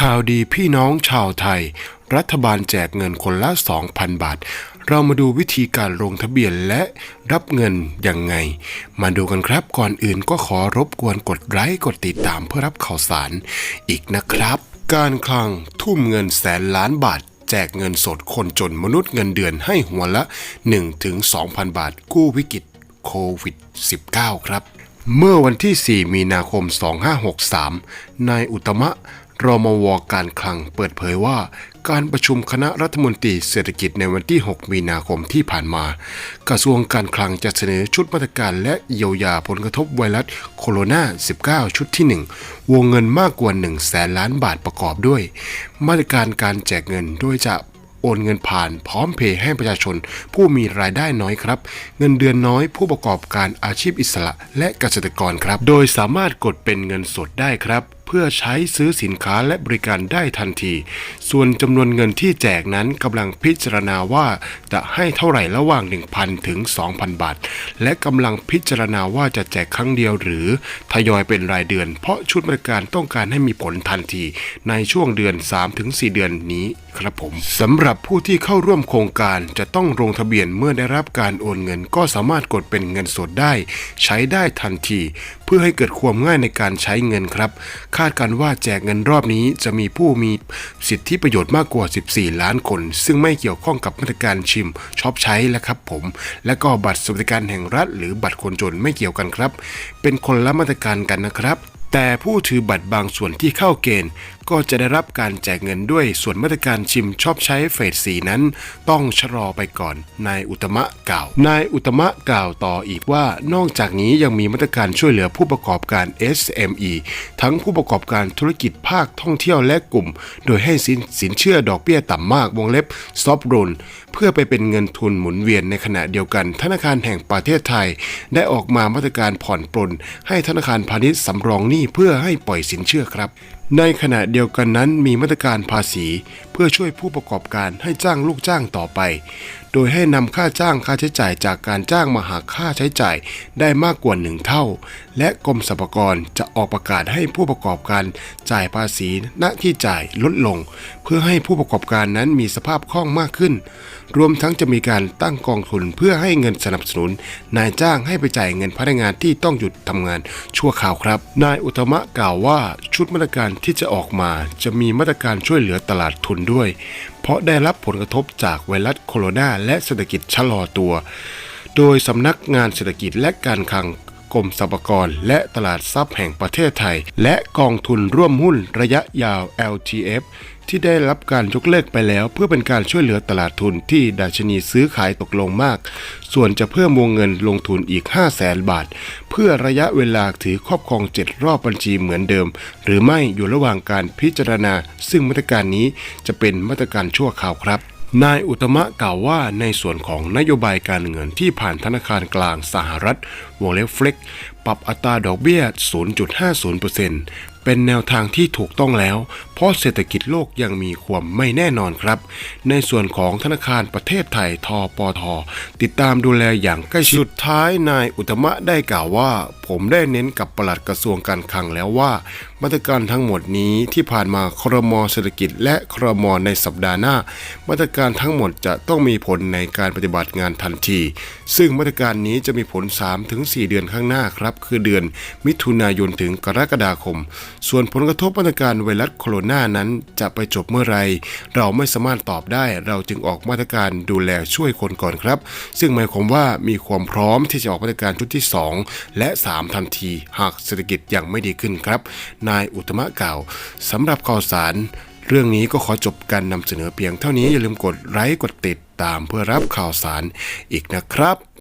ข่าวดีพี่น้องชาวไทย รัฐบาลแจกเงินคนละ 2,000 บาท เรามาดูวิธีการลงทะเบียนและรับเงินยังไง มาดูกันครับก่อนอื่นก็ขอรบกวนกดไลค์กดติดตามเพื่อรับข่าวสารอีกนะครับ การคลังทุ่มเงินแสนล้านบาทแจกเงินสดคนจนมนุษย์เงินเดือนให้หัวละ 1-2,000 บาท กู้วิกฤตโควิด -19 ครับ เมื่อวันที่ 4 มีนาคม 2563 นายอุตมะ รมวการคลังเปิดเผยว่า การประชุมคณะรัฐมนตรีเศรษฐกิจในวันที่ 6 มีนาคมที่ผ่านมา กระทรวงการคลังจะเสนอชุดมาตรการและเยียวยาผลกระทบไวรัสโคโรนา 19 ชุดที่ 1 วงเงินมากกว่า 1 แสนล้านบาทประกอบด้วย มาตรการการแจกเงินโดยจะโอนเงินผ่านพร้อมเพย์ให้ประชาชน ผู้มีรายได้น้อยครับ เงินเดือนน้อยผู้ประกอบการอาชีพอิสระและเกษตรกรครับ โดยสามารถกดเป็นเงินสดได้ครับ เพื่อใช้ซื้อสินค้าและบริการได้ทันที ส่วนจำนวนเงินที่แจกนั้นกำลังพิจารณาว่าจะให้เท่าไหร่ระหว่าง 1,000 ถึง 2,000 บาท และกำลังพิจารณาว่าจะแจกครั้งเดียวหรือทยอยเป็นรายเดือน เพราะชุดบริการต้องการให้มีผลทันที ในช่วงเดือน 3-4 เดือนนี้ครับผมสำหรับผู้ที่เข้าร่วมโครงการจะต้องลงทะเบียนเมื่อได้รับการโอนเงินก็สามารถกดเป็นเงินสดได้ ใช้ได้ทันทีเพื่อให้เกิดความง่ายในการใช้เงินครับ คาดการว่าแจกเงินรอบนี้จะมีผู้มีสิทธิประโยชน์มากกว่า 14 ล้านคน ซึ่งไม่เกี่ยวข้องกับมาตรการชิมช็อปใช้แล้วครับผม และก็บัตรสวัสดิการแห่งรัฐ หรือบัตรคนจนไม่เกี่ยวกันครับ เป็นคนละมาตรการกันนะครับ แต่ผู้ถือบัตรบางส่วนที่เข้าเกณฑ์ ก็จะได้รับการแจกเงินด้วยส่วนมาตรการชิมชอบใช้เฟสสีนั้น ต้องชะลอไปก่อน นายอุตมะกล่าว นายอุตมะกล่าวต่ออีกว่านอกจากนี้ยังมีมาตรการช่วยเหลือผู้ประกอบการ SME ทั้งผู้ประกอบการธุรกิจภาคท่องเที่ยวและกลุ่ม โดยให้สินสินเชื่อดอกเบี้ยต่ำมากวงเล็บซอฟโรนเพื่อไปเป็นเงินทุนหมุนเวียนในขณะเดียวกัน ธนาคารแห่งประเทศไทย ได้ออกมามาตรการผ่อนปลนให้ธนาคารพาณิชย์สำรองหนี้เพื่อให้ปล่อยสินเชื่อครับ ในขณะเดียวกันนั้นมีมาตรการภาษีเพื่อช่วยผู้ประกอบการให้จ้างลูกจ้างต่อไป โดยให้นำค่าจ้างค่าใช้จ่ายจากการจ้างมาหาค่าใช้จ่ายได้มากกว่าหนึ่งเท่า และกรมสรรพากรจะออกประกาศให้ผู้ประกอบการจ่ายภาษีณที่จ่ายลดลง เพื่อให้ผู้ประกอบการนั้นมีสภาพคล่องมากขึ้น รวมทั้งจะมีการตั้งกองทุนเพื่อให้เงินสนับสนุน นายจ้างให้ไปจ่ายเงินพนักงานที่ต้องหยุดทำงานชั่วคราวครับ นายอุตมะกล่าวว่าชุดมาตรการที่จะออกมาจะมีมาตรการช่วยเหลือตลาดทุนด้วย เพราะได้รับผลกระทบจากไวรัสโคโรนาและเศรษฐกิจชะลอตัว โดยสำนักงานเศรษฐกิจและการคลัง รมสรรพากรและตลาดทรัพย์แห่งประเทศไทย และกองทุนร่วมหุ้นระยะยาว LTF ที่ได้รับการยกเลิกไปแล้ว เพื่อเป็นการช่วยเหลือตลาดทุนที่ดัชนีซื้อขายตกลงมาก ส่วนจะเพิ่มวงเงินลงทุนอีก 5 0 0แสนบาท เพื่อระยะเวลาถือครอบครอง 7 รอบบัญชีเหมือนเดิม หรือไม่อยู่ระหว่างการพิจารณา ซึ่งมาตรการนี้จะเป็นมาตรการชั่วคราวครับ นายอุตมะกล่าวว่าในส่วนของนโยบายการเงินที่ผ่านธนาคารกลางสหรัฐวงเล็บเฟล็กปรับอัตราดอกเบี้ย 0.50% เป็นแนวทางที่ถูกต้องแล้ว เพราะเศรษฐกิจโลกยังมีความไม่แน่นอนครับ ในส่วนของธนาคารประเทศไทยทปท ติดตามดูแลอย่างใกล้ชิดสุดท้ายนายอุตมะได้กล่าวว่า ผมได้เน้นกับปลัดกระทรวงการคลังแล้วว่า มาตรการทั้งหมดนี้ที่ผ่านมาครมเศรษฐกิจ และครมในสัปดาห์หน้า มาตรการทั้งหมดจะต้องมีผลในการปฏิบัติงานทันที ซึ่งมาตรการนี้จะมีผล 3-4 เดือนข้างหน้าครับ คือเดือนมิถุนายนถึงกรกฎาคมส่วนผลกระทบมาตรการไวรัสโคโรนานั้นจะไปจบเมื่อไรเราไม่สามารถตอบได้ เราจึงออกมาตรการดูแลช่วยคนก่อนครับ ซึ่งหมายความว่ามีความพร้อมที่จะออกมาตรการชุดที่ 2 และ 3 ทันที หากเศรษฐกิจยังไม่ดีขึ้นครับ นายอุตมะกล่าวสำหรับข่าวสารเรื่องนี้ก็ขอจบการนำเสนอเพียงเท่านี้อย่าลืมกดไลค์กดติดตามเพื่อรับข่าวสารอีกนะครับ